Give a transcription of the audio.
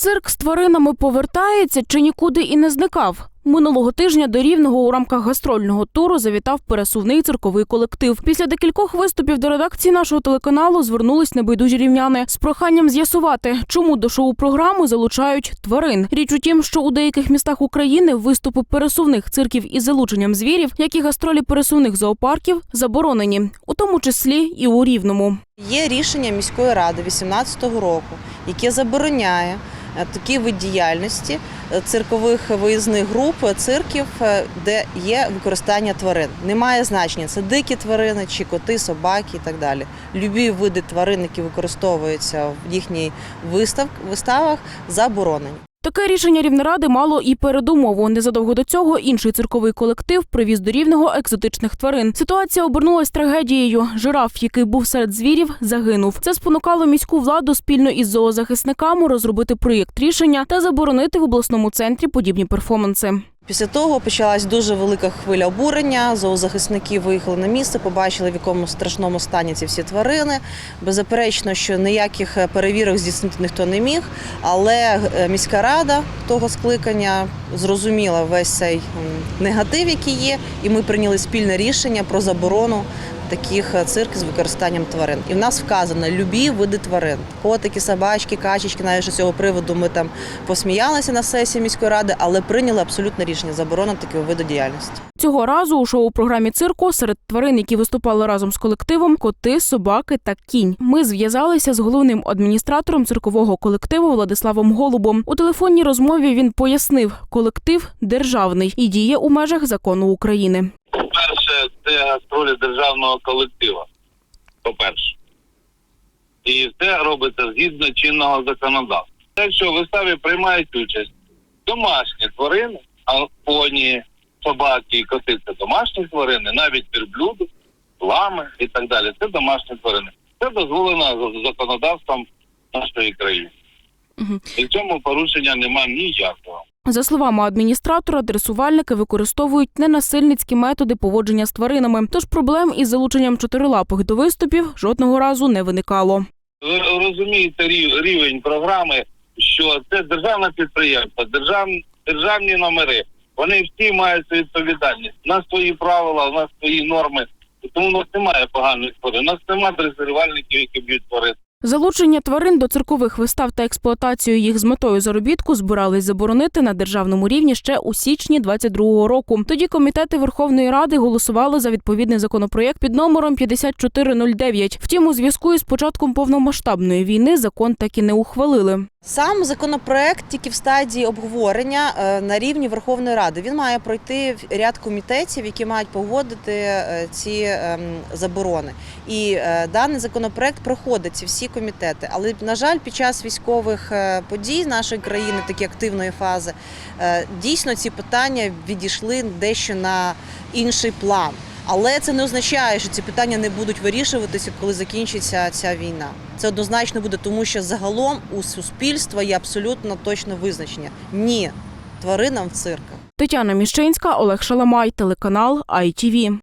Цирк з тваринами повертається чи нікуди і не зникав. Минулого тижня до Рівного у рамках гастрольного туру завітав пересувний цирковий колектив. Після декількох виступів до редакції нашого телеканалу звернулись небайдужі рівняни з проханням з'ясувати, чому до шоу-програми залучають тварин. Річ у тім, що у деяких містах України виступи пересувних цирків із залученням звірів, як і гастролі пересувних зоопарків, заборонені, у тому числі і у Рівному. Є рішення міської ради 2018 року, яке забороняє е, такий вид діяльності е, циркових виїзних груп, е, цирків, де є використання тварин. Немає значення, це дикі тварини, чи коти, собаки і так далі. Любі види тварин, які використовуються в їхній виставках, заборонені. Таке рішення Рівнеради мало і передумову. Незадовго до цього інший цирковий колектив привіз до рівного екзотичних тварин. Ситуація обернулась трагедією. Жираф, який був серед звірів, загинув. Це спонукало міську владу спільно із зоозахисниками розробити проєкт рішення та заборонити в обласному центрі подібні перформанси. Після того почалась дуже велика хвиля обурення. Зоозахисники виїхали на місце, побачили, в якому страшному стані ці всі тварини. Беззаперечно, що ніяких е, перевірок здійснити ніхто не міг. Але е, міська рада того скликання зрозуміла весь цей негатив, який є, і ми прийняли спільне рішення про заборону таких е, цирків з використанням тварин. І в нас вказано любі види тварин: котики, собачки, качечки. Навіть з цього приводу ми там посміялися на сесії міської ради, але прийняли абсолютне рішення заборону такого виду діяльності. Цього разу у шоу-програмі цирку серед тварин, які виступали разом з колективом, коти, собаки та кінь. Ми зв'язалися з головним адміністратором циркового колективу Владиславом Голубом. У телефонній розмові він пояснив, колектив державний і діє у межах закону України. По-перше, це гастролі державного колектива. По-перше. І все робиться згідно чинного законодавства. Якщо в виставі приймають участь домашні тварини, а поні, собаки і коти це домашні тварини, навіть верблюди, лами і так далі. Це домашні тварини. Це дозволено за- законодавством нашої країни. Мгм. І в цьому порушення немає ніякого. За словами адміністратора, дресувальники використовують ненасильницькі методи поводження з тваринами. Тож проблем із залученням чотирилапих до виступів жодного разу не виникало. Ви розумієте рів- рівень програми, що це державне підприємство, держав, державні номери. Вони всі мають відповідальність. У нас свої правила, у нас свої норми. Тому у нас немає поганих тварин. У нас немає дресирувальників, які б'ють тварин. Залучення тварин до циркових вистав та експлуатацію їх з метою заробітку збирались заборонити на державному рівні ще у січні 22-го року. Тоді комітети Верховної Ради голосували за відповідний законопроєкт під номером 5409. Втім, у зв'язку із початком повномасштабної війни закон так і не ухвалили. Сам законопроект тільки в стадії обговорення е, на рівні Верховної Ради. Він має пройти ряд комітетів, які мають погодити е, ці ем, заборони. І е, даний законопроект проходить ці всі комітети. Але на жаль, під час військових подій нашої країни, такі активної фази, дійсно ці питання відійшли дещо на інший план. Але це не означає, що ці питання не будуть вирішуватися, коли закінчиться ця війна. Це однозначно буде, тому що загалом у суспільства є абсолютно точне визначення: ні тваринам в цирках. Тетяна Міщинська, Олег Шаламай, телеканал ITV.